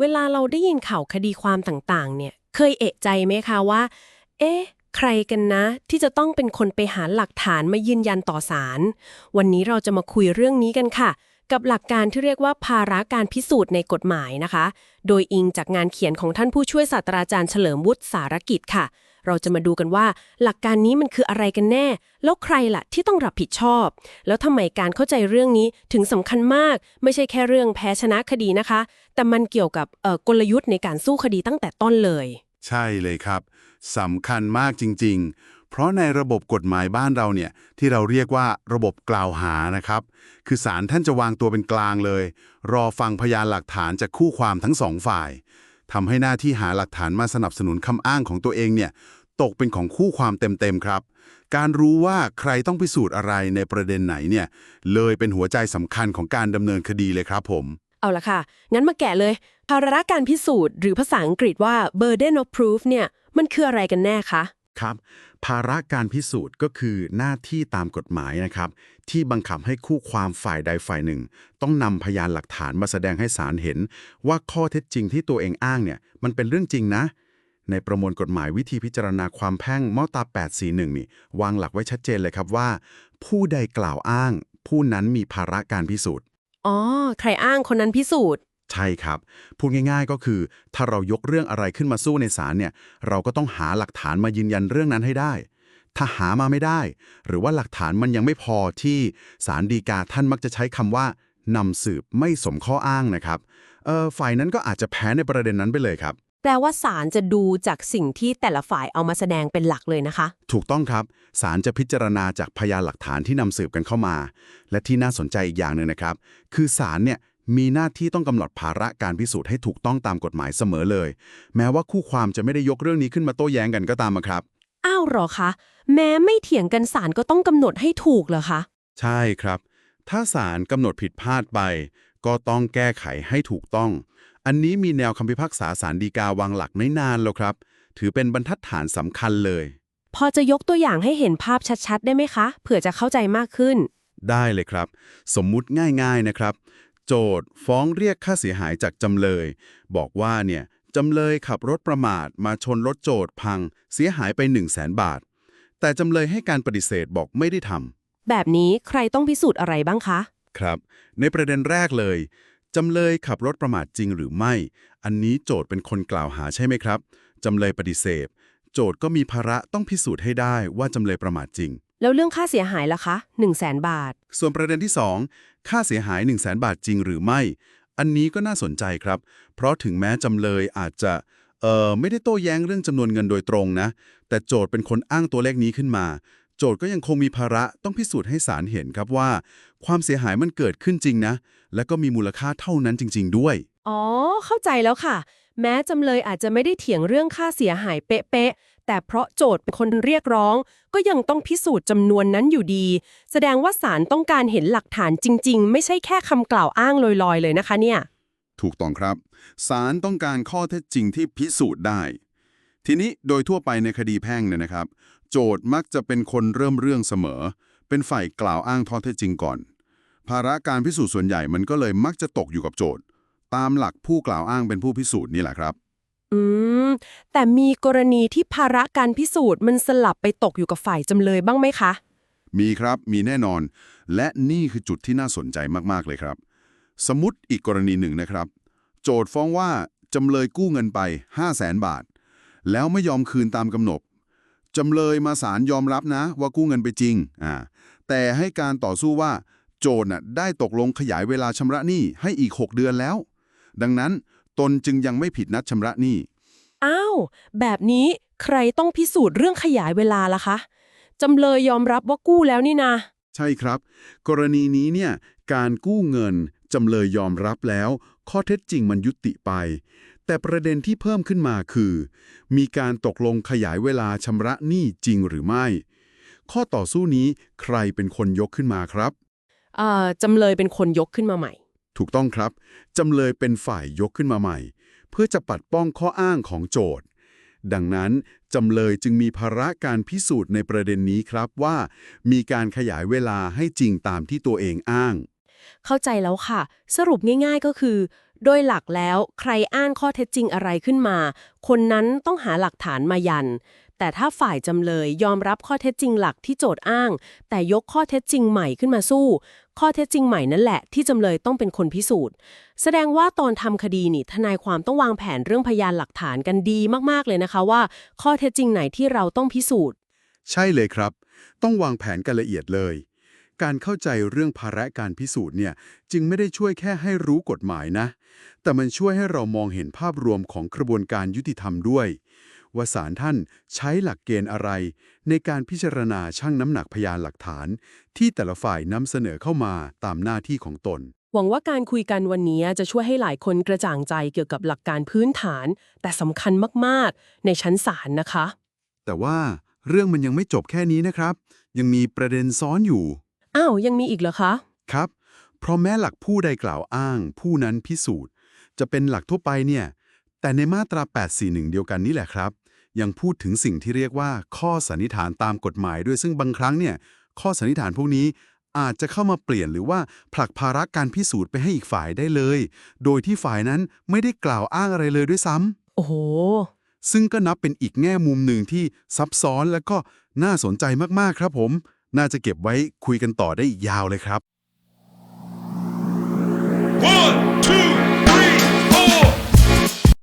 เวลาเราได้ยินข่าวคดีความต่างๆ เนี่ย เคยเอะใจไหมคะว่า เอ๊ะ ใครกันนะ ที่จะต้องเป็นคนไปหาหลักฐานมายืนยันต่อศาล วันนี้เราจะมาคุยเรื่องนี้กันค่ะ กับหลักการที่เรียกว่าภาระการพิสูจน์ในกฎหมายนะคะ โดยอิงจากงานเขียนของท่านผู้ช่วยศาสตราจารย์เฉลิมวุฒิสารกิจค่ะ เราจะมาดูกันว่า หลักการนี้มันคืออะไรกันแน่ แล้วใครล่ะที่ต้องรับผิดชอบ แล้วทำไมการเข้าใจเรื่องนี้ถึงสำคัญมาก ไม่ใช่แค่เรื่องแพ้ชนะคดีนะคะ แต่มันเกี่ยวกับกลยุทธ์ในการสู้คดีตั้งแต่ต้นเลย ใช่เลยครับสำคัญมากจริง ๆ เพราะในระบบกฎหมายบ้านเราเนี่ยที่เราเรียกว่าระบบกล่าวหานะครับ คือศาลท่านจะวางตัวเป็นกลางเลย รอฟังพยานหลักฐานจากคู่ความทั้งสองฝ่ายทำให้หน้าที่หาหลักฐานมาสนับสนุนคำอ้างของตัวเองเนี่ย ตกเป็นของคู่ความเต็มๆครับ การรู้ว่าใครต้องพิสูจน์อะไรในประเด็นไหนเนี่ยเลยเป็นหัวใจสำคัญของการดำเนินคดีเลยครับผม เอาละค่ะ งั้นมาแกะเลย ภาระการพิสูจน์หรือภาษาอังกฤษว่า burden of proof เนี่ยมันคืออะไรกันแน่คะครับ ภาระการพิสูจน์ก็คือหน้าที่ตามกฎหมายนะครับ ที่บังคับให้คู่ความฝ่ายใดฝ่ายหนึ่ง ต้องนำพยานหลักฐานมาแสดงให้ศาลเห็น ว่าข้อเท็จจริงที่ตัวเองอ้างเนี่ยมันเป็นเรื่องจริงนะ ในประมวลกฎหมายวิธีพิจารณาความแพ่งมาตรา 841 นี่วางหลักไว้ชัดเจนเลยครับว่า ผู้ใดกล่าวอ้าง ผู้นั้นมีภาระการพิสูจน์ อ๋อ ใครอ้างคนนั้นพิสูจน์ ใช่ครับ พูดง่าย ๆ ก็คือ ถ้าเรายกเรื่องอะไรขึ้นมาสู้ในศาลเนี่ย เราก็ต้องหาหลักฐานมายืนยันเรื่องนั้นให้ได้ ถ้าหามาไม่ได้ หรือว่าหลักฐานมันยังไม่พอที่ศาลฎีกาท่านมักจะใช้คำว่านำสืบไม่สมข้ออ้างนะครับเอ่อฝ่ายนั้นก็อาจจะแพ้ในประเด็นนั้นไปเลยครับ แปลว่าศาลจะดูจากสิ่งที่แต่ละฝ่ายเอามาแสดงเป็นหลักเลยนะคะ ถูกต้องครับศาลจะพิจารณาจากพยานหลักฐานที่นำสืบกันเข้ามา และที่น่าสนใจอีกอย่างหนึ่งนะครับ คือศาลเนี่ยมีหน้าที่ต้องกำหนดภาระการพิสูจน์ให้ถูกต้องตามกฎหมายเสมอเลย แม้ว่าคู่ความจะไม่ได้ยกเรื่องนี้ขึ้นมาโต้แย้งกันก็ตามอะครับ อ้าวเหรอคะ แม้ไม่เถียงกันศาลก็ต้องกำหนดให้ถูกเหรอคะ ใช่ครับ ถ้าศาลกำหนดผิดพลาดไป ก็ต้องแก้ไขให้ถูกต้อง อันนี้มีแนวคำพิพากษาศาลฎีกาวางหลักไม่นานแล้วครับ ถือเป็นบรรทัดฐานสำคัญเลย พอจะยกตัวอย่างให้เห็นภาพชัดๆ ได้ไหมคะ เผื่อจะเข้าใจมากขึ้น ได้เลยครับ สมมุติง่ายๆนะครับ โจทย์ฟ้องเรียกค่าเสียหายจากจำเลย บอกว่าเนี่ยจำเลยขับรถประมาทมาชนรถโจทย์พัง เสียหายไป 1 0 0 0 0แสนบาท แต่จำเลยให้การปฏิเสธบอกไม่ได้ทำแบบนี้ใครต้องพิสูจน์อะไรบ้างคะ ครับ ในประเด็นแรกเลย จำเลยขับรถประมาทจริงหรือไม่ อันนี้โจทย์เป็นคนกล่าวหาใช่ไหมครับ จำเลยปฏิเสธ โจทย์ก็มีภาระต้องพิสูจน์ให้ได้ว่าจำเลยประมาทจริง แล้วเรื่องค่าเสียหายล่ะคะ1 0 0 0 0แสนบาท ส่วนประเด็นที่ 2 ค่าเสียหาย 1 0 0 0 0แบาทจริงหรือไม่ อันนี้ก็น่าสนใจครับ เพราะถึงแม้จำเลยอาจจะเอ่อไม่ได้โต้แย้งเรื่องจำนวนเงินโดยตรงนะ แต่โจทย์เป็นคนอ้างตัวเลขนี้ขึ้นมา โจทย์ก็ยังคงมีภาระต้องพิสูจน์ให้ศาลเห็นครับว่า ความเสียหายมันเกิดขึ้นจริงนะ และก็มีมูลค่าเท่านั้นจริง ๆ ด้วย อ๋อ เข้าใจแล้วค่ะ แม้จำเลยอาจจะไม่ได้เถียงเรื่องค่าเสียหายเป๊ะๆแต่เพราะโจทย์เป็นคนเรียกร้อง ก็ยังต้องพิสูจน์จำนวนนั้นอยู่ดี แสดงว่าศาลต้องการเห็นหลักฐานจริง ๆ ไม่ใช่แค่คำกล่าวอ้างลอยๆ เลยนะคะเนี่ย ถูกต้องครับศาลต้องการข้อเท็จจริงที่พิสูจน์ได้ ทีนี้โดยทั่วไปในคดีแพ่งเนี่ยนะครับ โจทย์มักจะเป็นคนเริ่มเรื่องเสมอ เป็นฝ่ายกล่าวอ้างข้อเท็จจริงก่อน ภาระการพิสูจน์ส่วนใหญ่มันก็เลยมักจะตกอยู่กับโจทย์ ตามหลักผู้กล่าวอ้างเป็นผู้พิสูจน์นี่แหละครับ อืม แต่มีกรณีที่ภาระการพิสูจน์มันสลับไปตกอยู่กับฝ่ายจำเลยบ้างไหมคะ มีครับมีแน่นอน และนี่คือจุดที่น่าสนใจมากๆเลยครับ สมมติอีกกรณีหนึ่งนะครับ โจทย์ฟ้องว่าจำเลยกู้เงินไป 5 0 0แสนบาท แล้วไม่ยอมคืนตามกำหนดจำเลยมาศาลยอมรับนะว่ากู้เงินไปจริงอ่าแต่ให้การต่อสู้ว่า โจทย์น่ะได้ตกลงขยายเวลาชำระหนี้ให้อีก 6 เดือนแล้ว ดังนั้นตนจึงยังไม่ผิดนัดชำระหนี้อ้าวแบบนี้ใครต้องพิสูจน์เรื่องขยายเวลาล่ะคะจำเลยยอมรับว่ากู้แล้วนี่นาใช่ครับ กรณีนี้เนี่ยการกู้เงินจำเลยยอมรับแล้ว ข้อเท็จจริงมันยุติไป แต่ประเด็นที่เพิ่มขึ้นมาคือ มีการตกลงขยายเวลาชำระหนี้จริงหรือไม่ ข้อต่อสู้นี้ใครเป็นคนยกขึ้นมาครับเอ่อจำเลยเป็นคนยกขึ้นมาใหม่ ถูกต้องครับ จำเลยเป็นฝ่ายยกขึ้นมาใหม่ เพื่อจะปัดป้องข้ออ้างของโจทย์ ดังนั้น จำเลยจึงมีภาระการพิสูจน์ในประเด็นนี้ครับว่า มีการขยายเวลาให้จริงตามที่ตัวเองอ้าง เข้าใจแล้วค่ะ สรุปง่าย ๆก็คือ โดยหลักแล้วใครอ้างข้อเท็จจริงอะไรขึ้นมา คนนั้นต้องหาหลักฐานมายัน แต่ถ้าฝ่ายจำเลยยอมรับข้อเท็จจริงหลักที่โจทย์อ้าง แต่ยกข้อเท็จจริงใหม่ขึ้นมาสู้ ข้อเท็จจริงใหม่นั่นแหละที่จำเลยต้องเป็นคนพิสูจน์ แสดงว่าตอนทำคดีนี่ทนายความต้องวางแผนเรื่องพยานหลักฐานกันดีมากๆเลยนะคะว่า ข้อเท็จจริงไหนที่เราต้องพิสูจน์ ใช่เลยครับ ต้องวางแผนกันละเอียดเลย การเข้าใจเรื่องภาระการพิสูจน์เนี่ยจึงไม่ได้ช่วยแค่ให้รู้กฎหมายนะ แต่มันช่วยให้เรามองเห็นภาพรวมของกระบวนการยุติธรรมด้วย ว่าศาลท่านใช้หลักเกณฑ์อะไร ในการพิจารณาชั่งน้ำหนักพยานหลักฐาน ที่แต่ละฝ่ายนำเสนอเข้ามาตามหน้าที่ของตน หวังว่าการคุยกันวันนี้จะช่วยให้หลายคนกระจ่างใจเกี่ยวกับหลักการพื้นฐาน แต่สำคัญมากๆ ในชั้นศาลนะคะ แต่ว่าเรื่องมันยังไม่จบแค่นี้นะครับ ยังมีประเด็นซ้อนอยู่ อ้าว ยังมีอีกเหรอคะ ครับ เพราะแม้หลักผู้ใดกล่าวอ้าง ผู้นั้นพิสูจน์ จะเป็นหลักทั่วไปเนี่ย แต่ในมาตรา 841 เดียวกันนี่แหละครับ ยังพูดถึงสิ่งที่เรียกว่า ข้อสันนิษฐานตามกฎหมายด้วยซึ่งบางครั้งเนี่ยข้อสันนิษฐานพวกนี้อาจจะเข้ามาเปลี่ยนหรือว่าผลักภาระการพิสูจน์ไปให้อีกฝ่ายได้เลย โดยที่ฝ่ายนั้นไม่ได้กล่าวอ้างอะไรเลยด้วยซ้ำโอ้โห ซึ่งก็นับเป็นอีกแง่มุมหนึ่งที่ซับซ้อนและก็น่าสนใจมากๆครับผม น่าจะเก็บไว้คุยกันต่อได้อีกยาวเลยครับ One, two,